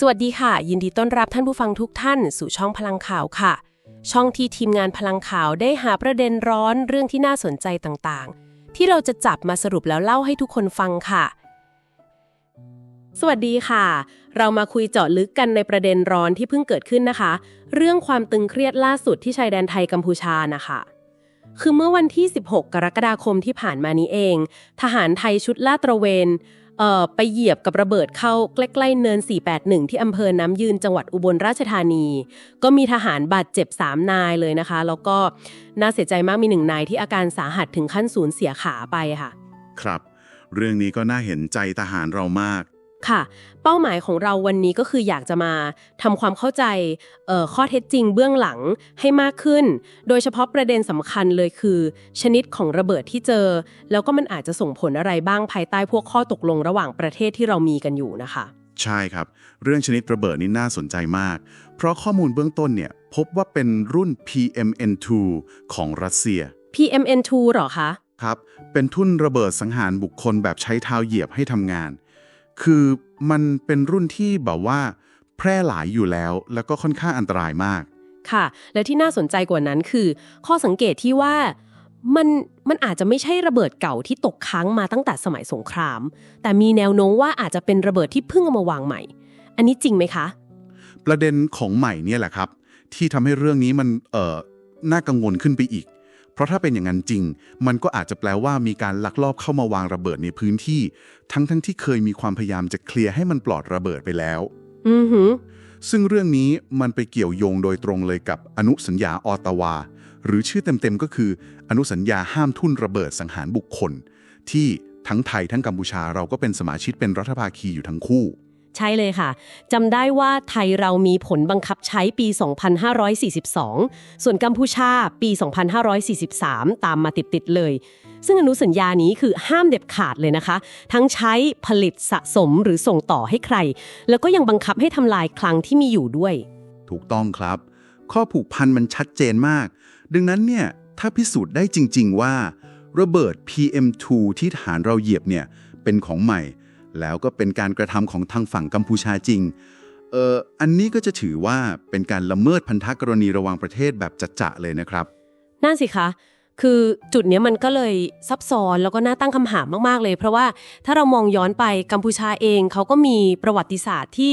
สวัสดีค่ะ ยินดีต้อนรับท่านผู้ฟังทุกท่าน สู่ช่องพลังข่าวค่ะ ช่องที่ทีมงานพลังข่าวได้หาประเด็นร้อนเรื่องที่น่าสนใจต่างๆ ที่เราจะจับมาสรุปแล้วเล่าให้ทุกคนฟังค่ะ สวัสดีค่ะ เรามาคุยเจาะลึกกันในประเด็นร้อนที่เพิ่งเกิดขึ้นนะคะ เรื่องความตึงเครียดล่าสุดที่ชายแดนไทยกัมพูชานะคะคือเมื่อวันที่ 16 กรกฎาคมที่ผ่านมานี้เอง ทหารไทยชุดลาดตระเวน ไปเหยียบกับระเบิดเข้าใกล้ๆเนิน 481 ที่อำเภอน้ำยืนจังหวัดอุบลราชธานี ก็มีทหารบาดเจ็บ 3 นายเลยนะคะ แล้วก็น่าเสียใจมากมีหนึ่งนายที่อาการสาหัสถึงขั้นสูญเสียขาไปค่ะ ครับ เรื่องนี้ก็น่าเห็นใจทหารเรามาก ค่ะ เป้าหมายของเราวันนี้ก็คืออยากจะมาทำความเข้าใจเอ่อข้อเท็จจริงเบื้องหลังให้มากขึ้น โดยเฉพาะประเด็นสำคัญเลยคือ ชนิดของระเบิดที่เจอ แล้วก็มันอาจจะส่งผลอะไรบ้างภายใต้พวกข้อตกลงระหว่างประเทศที่เรามีกันอยู่นะคะ ใช่ครับ เรื่องชนิดระเบิดนี่น่าสนใจมาก เพราะข้อมูลเบื้องต้นเนี่ยพบว่าเป็นรุ่น PMN2 ของรัสเซีย PMN2 เหรอคะครับ เป็นทุ่นระเบิดสังหารบุคคลแบบใช้เท้าเหยียบให้ทำงาน คือมันเป็นรุ่นที่แบบว่า แพร่หลายอยู่แล้ว แล้วก็ค่อนข้างอันตรายมาก ค่ะ และที่น่าสนใจกว่านั้นคือ ข้อสังเกตที่ว่ามันมันอาจจะไม่ใช่ระเบิดเก่าที่ตกค้างมาตั้งแต่สมัยสงคราม แต่มีแนวโน้มว่าอาจจะเป็นระเบิดที่เพิ่งเอามาวางใหม่ อันนี้จริงไหมคะ ประเด็นของใหม่เนี่ยแหละครับ ที่ทำให้เรื่องนี้มันเอ่อน่ากังวลขึ้นไปอีก เพราะถ้าเป็นอย่างนั้นจริง มันก็อาจจะแปลว่ามีการลักลอบเข้ามาวางระเบิดในพื้นที่ ทั้งทั้งที่เคยมีความพยายามจะเคลียร์ให้มันปลอดระเบิดไปแล้ว อือหือ ซึ่งเรื่องนี้มันไปเกี่ยวโยงโดยตรงเลยกับอนุสัญญาออตตาวา หรือชื่อเต็มๆก็คือ อนุสัญญาห้ามทุ่นระเบิดสังหารบุคคล ที่ทั้งไทยทั้งกัมพูชาเราก็เป็นสมาชิกเป็นรัฐภาคีอยู่ทั้งคู่ ใช่เลยค่ะจำได้ว่าไทยเรามีผลบังคับใช้ปี 2542 ส่วนกัมพูชาปี 2543 ตามมาติด ๆ เลย ซึ่งอนุสัญญานี้คือห้ามเด็ดขาดเลยนะคะ ทั้งใช้ผลิตสะสมหรือส่งต่อให้ใคร แล้วก็ยังบังคับให้ทำลายคลังที่มีอยู่ด้วย ถูกต้องครับ ข้อผูกพันมันชัดเจนมาก ดังนั้นเนี่ยถ้าพิสูจน์ได้จริง ๆ ว่า ระเบิด PM2 ที่ฐานเราเหยียบเนี่ยเป็นของใหม่ แล้วก็เป็นการกระทำของทางฝั่งกัมพูชาจริงเอ่ออันนี้ก็จะถือว่าเป็นการละเมิดพันธกรณีระหว่างประเทศแบบจัดจะเลยนะครับ นั่นสิคะ คือจุดเนี้ยมันก็เลยซับซ้อนแล้วก็น่าตั้งคำถามมาก ๆ เลย เพราะว่าถ้าเรามองย้อนไปกัมพูชาเองเขาก็มีประวัติศาสตร์ที่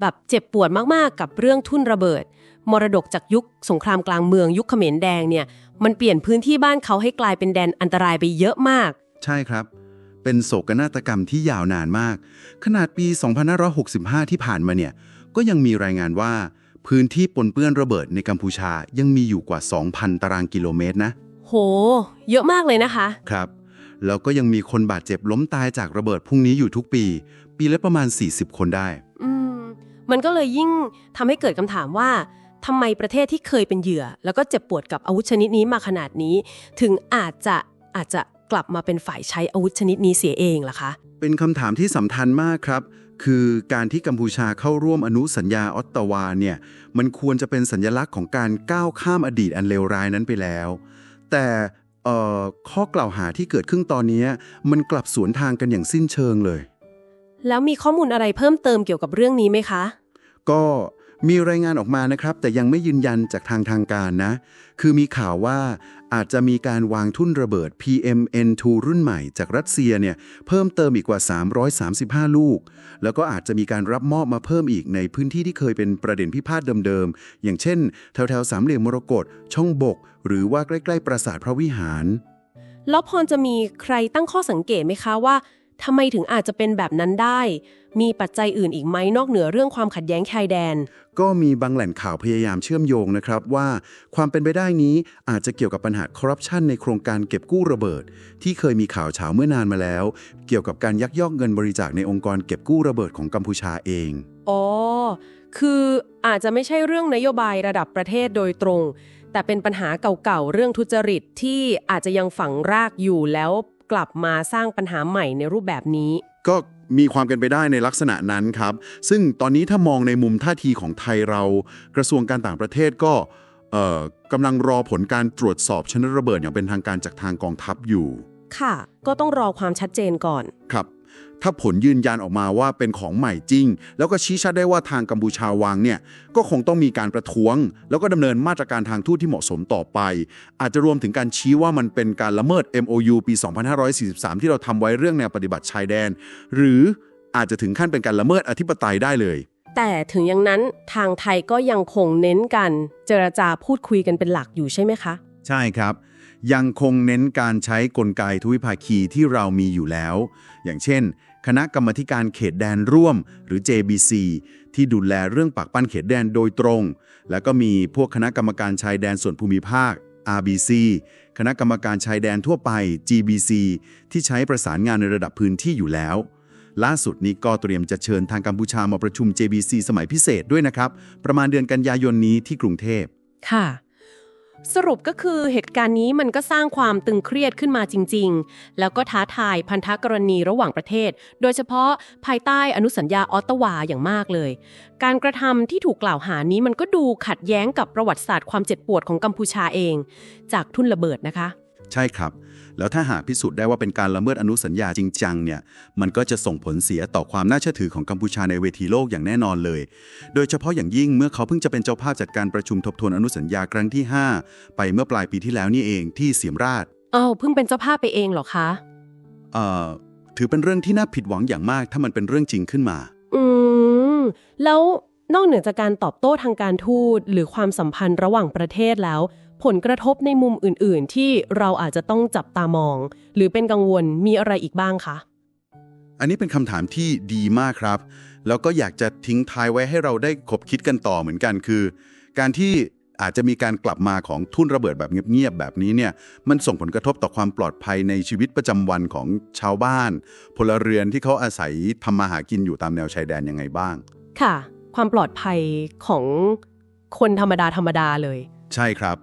แบบเจ็บปวดมากๆ กับเรื่องทุ่นระเบิด มรดกจากยุคสงครามกลางเมืองยุคเขมรแดงเนี่ยมันเปลี่ยนพื้นที่บ้านเขาให้กลายเป็นแดนอันตรายไปเยอะมาก ใช่ครับ เป็นโศกนาฏกรรมที่ยาวนานมาก ขนาดปี 2565 ที่ผ่านมาเนี่ย ก็ยังมีรายงานว่า พื้นที่ปนเปื้อนระเบิดในกัมพูชายังมีอยู่กว่า 2,000 ตารางกิโลเมตรนะ โห เยอะมากเลยนะคะ ครับ แล้วก็ยังมีคนบาดเจ็บล้มตายจากระเบิดพวกนี้อยู่ทุกปี ปีละประมาณ 40 คนได้ อืม มันก็เลยยิ่งทำให้เกิดคำถามว่าทำไมประเทศที่เคยเป็นเหยื่อ แล้วก็เจ็บปวดกับอาวุธชนิดนี้มาขนาดนี้ ถึงอาจจะอาจจะ กลับมาเป็นฝ่ายใช้อาวุธชนิดนี้เสียเองล่ะคะ เป็นคำถามที่สำคัญมากครับ คือการที่กัมพูชาเข้าร่วมอนุสัญญาออตตาวาเนี่ยมันควรจะเป็นสัญลักษณ์ของการก้าวข้ามอดีตอันเลวร้ายนั้นไปแล้ว แต่เอ่อข้อกล่าวหาที่เกิดขึ้นตอนนี้ มันกลับสวนทางกันอย่างสิ้นเชิงเลย แล้วมีข้อมูลอะไรเพิ่มเติมเกี่ยวกับเรื่องนี้ไหมคะ ก็ มีรายงานออกมานะครับ แต่ยังไม่ยืนยันจากทางทางการนะ คือมีข่าวว่าอาจจะมีการวางทุ่นระเบิด PMN2 รุ่นใหม่จากรัสเซียเนี่ยเพิ่มเติมอีกกว่า 335 ลูก แล้วก็อาจจะมีการรับมอบมาเพิ่มอีกในพื้นที่ที่เคยเป็นประเด็นพิพาทเดิมๆ อย่างเช่น แถวๆสามเหลี่ยมมรกตช่องบก หรือว่าใกล้ๆปราสาทพระวิหาร แล้วพอจะมีใครตั้งข้อสังเกตไหมคะว่า ทำไมถึงอาจจะเป็นแบบนั้นได้ มีปัจจัยอื่นอีกไหมนอกเหนือเรื่องความขัดแย้งชายแดน ก็มีบางแหล่งข่าวพยายามเชื่อมโยงนะครับว่าความเป็นไปได้นี้อาจจะเกี่ยวกับปัญหาคอร์รัปชันในโครงการเก็บกู้ระเบิด ที่เคยมีข่าวเฉาเมื่อนานมาแล้ว เกี่ยวกับการยักยอกเงินบริจาคในองค์กรเก็บกู้ระเบิดของกัมพูชาเองอ๋อคืออาจจะไม่ใช่เรื่องนโยบายระดับประเทศโดยตรง แต่เป็นปัญหาเก่าๆเรื่องทุจริตที่อาจจะยังฝังรากอยู่แล้ว กลับมาสร้างปัญหาใหม่ในรูปแบบนี้ ก็มีความเป็นไปได้ในลักษณะนั้นครับ ซึ่งตอนนี้ถ้ามองในมุมท่าทีของไทยเรา กระทรวงการต่างประเทศก็เอ่อกำลังรอผลการตรวจสอบชนดระเบิดอย่างเป็นทางการจากทางกองทัพอยู่ ค่ะ ก็ต้องรอความชัดเจนก่อน ครับ ถ้าผลยืนยันออกมาว่าเป็นของใหม่จริง แล้วก็ชี้ชัดได้ว่าทางกัมพูชาวางเนี่ยก็คงต้องมีการประท้วง แล้วก็ดำเนินมาตรการทางทูตที่เหมาะสมต่อไป อาจจะรวมถึงการชี้ว่ามันเป็นการละเมิด MOU ปี 2543 ที่เราทำไว้เรื่องแนวปฏิบัติชายแดน หรืออาจจะถึงขั้นเป็นการละเมิดอธิปไตยได้เลย แต่ถึงอย่างนั้นทางไทยก็ยังคงเน้นกัน เจรจาพูดคุยกันเป็นหลักอยู่ใช่ไหมคะ ใช่ครับ ยังคงเน้นการใช้กลไกทวิภาคีที่เรามีอยู่แล้ว อย่างเช่น คณะกรรมการเขตแดนร่วม หรือ JBC ที่ดูแลเรื่องปักปั้นเขตแดนโดยตรง แล้วก็มีพวกคณะกรรมการชายแดนส่วนภูมิภาค RBC คณะกรรมการชายแดนทั่วไป GBC ที่ใช้ประสานงานในระดับพื้นที่อยู่แล้ว ล่าสุดนี้ก็เตรียมจะเชิญทางกัมพูชามาประชุม JBC สมัยพิเศษด้วยนะครับ ประมาณเดือนกันยายนนี้ที่กรุงเทพ ค่ะ สรุปก็คือเหตุการณ์นี้มันก็สร้างความตึงเครียดขึ้นมาจริง ๆ แล้วก็ท้าทายพันธกรณีระหว่างประเทศ โดยเฉพาะภายใต้อนุสัญญาออตตาวาอย่างมากเลย การกระทำที่ถูกกล่าวหานี้มันก็ดูขัดแย้งกับประวัติศาสตร์ความเจ็บปวดของกัมพูชาเอง จากทุ่นระเบิดนะคะ ใช่ครับ แล้วถ้าหากพิสูจน์ได้ว่าเป็นการละเมิดอนุสัญญาจริงจังเนี่ย มันก็จะส่งผลเสียต่อความน่าเชื่อถือของกัมพูชาในเวทีโลกอย่างแน่นอนเลย โดยเฉพาะอย่างยิ่งเมื่อเขาเพิ่งจะเป็นเจ้าภาพจัดการประชุมทบทวนอนุสัญญาครั้งที่ 5 ไปเมื่อปลายปีที่แล้วนี่เองที่เสียมราชอ้าวเพิ่งเป็นเจ้าภาพไปเองเหรอคะเอ่อถือเป็นเรื่องที่น่าผิดหวังอย่างมาก ถ้ามันเป็นเรื่องจริงขึ้นมา อืมแล้วนอกเหนือจากการตอบโต้ทางการทูตหรือความสัมพันธ์ระหว่างประเทศแล้ว ผลกระทบในมุมอื่นๆ ที่เราอาจจะต้องจับตามอง หรือเป็นกังวลมีอะไรอีกบ้างคะอันนี้เป็นคำถามที่ดีมากครับ แล้วก็อยากจะทิ้งท้ายไว้ให้เราได้คบคิดกันต่อเหมือนกันคือ การที่อาจจะมีการกลับมาของทุ่นระเบิดแบบเงียบๆแบบนี้เนี่ยมันส่งผลกระทบต่อความปลอดภัยในชีวิตประจำวันของชาวบ้าน พลเรือนที่เขาอาศัยทำมาหากินอยู่ตามแนวชายแดนยังไงบ้าง ค่ะ ความปลอดภัยของคนธรรมดาธรรมดาเลย ใช่ครับ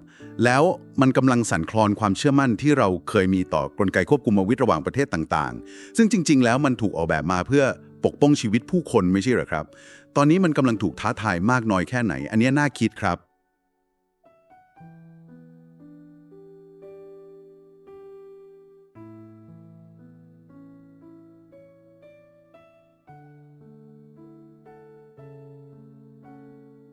แล้วมันกำลังสั่นคลอนความเชื่อมั่นที่เราเคยมีต่อกลไกควบคุมอาวุธระหว่างประเทศต่างๆ ซึ่งจริง ๆ แล้วมันถูกออกแบบมาเพื่อปกป้องชีวิตผู้คนไม่ใช่หรอครับ ตอนนี้มันกำลังถูกท้าทายมากน้อยแค่ไหน อันนี้น่าคิดครับ